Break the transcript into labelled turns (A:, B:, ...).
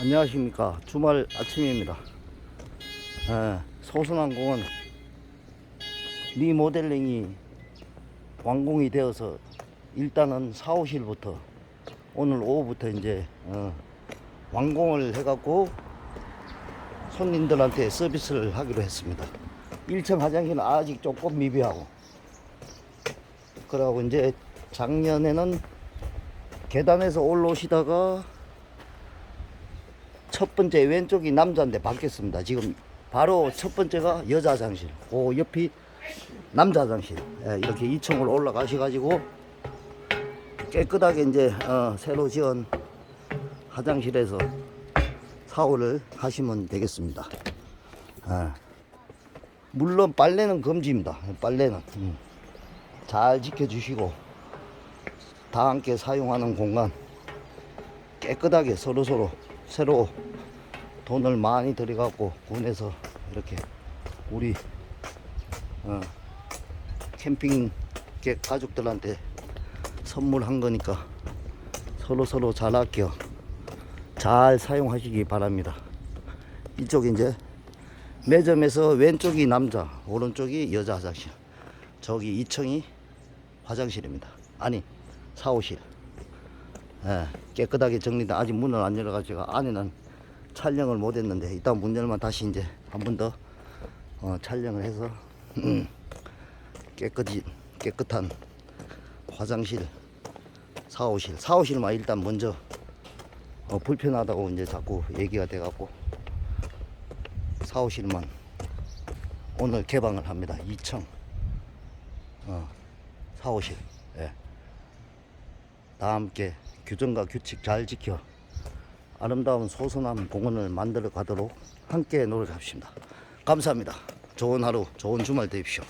A: 안녕하십니까. 주말 아침입니다. 예, 소순항공은 리모델링이 완공이 되어서 일단은 사오실부터 오늘 오후부터 이제 어, 완공을 해갖고 손님들한테 서비스를 하기로 했습니다. 1층 화장실은 아직 조금 미비하고. 그러고 이제 작년에는 계단에서 올라오시다가 첫 번째 왼쪽이 남자인데 바뀌었습니다. 지금 바로 첫 번째가 여자 화장실. 그 옆이 남자 화장실. 예, 이렇게 2층으로 올라가셔가지고 깨끗하게 이제 어, 새로 지은 화장실에서 샤워를 하시면 되겠습니다. 예. 물론 빨래는 금지입니다. 빨래는 음. 잘 지켜주시고 다 함께 사용하는 공간 깨끗하게 서로 서로 새로 돈을 많이 들여갖고 군에서 이렇게 우리 어, 캠핑객 가족들한테 선물한 거니까 서로 서로 잘 아껴 잘 사용하시기 바랍니다. 이쪽 이제 매점에서 왼쪽이 남자, 오른쪽이 여자 화장실. 저기 2층이 화장실입니다. 아니 사오실. 예, 깨끗하게 정리돼 아직 문을 안 열어가지고 안에는 촬영을 못했는데 일단 문 열면 다시 이제 한 번더 어, 촬영을 해서 음, 깨끗이 깨끗한 화장실 사오실. 사오실만 일단 먼저 어, 불편하다고 이제 자꾸 얘기가 돼갖고 사오실만 오늘 개방을 합니다. 2층. 어, 사오실. 예. 다 함께 규정과 규칙 잘 지켜 아름다운 소소남 공원을 만들어 가도록 함께 노력합시다. 감사합니다. 좋은 하루, 좋은 주말 되십시오.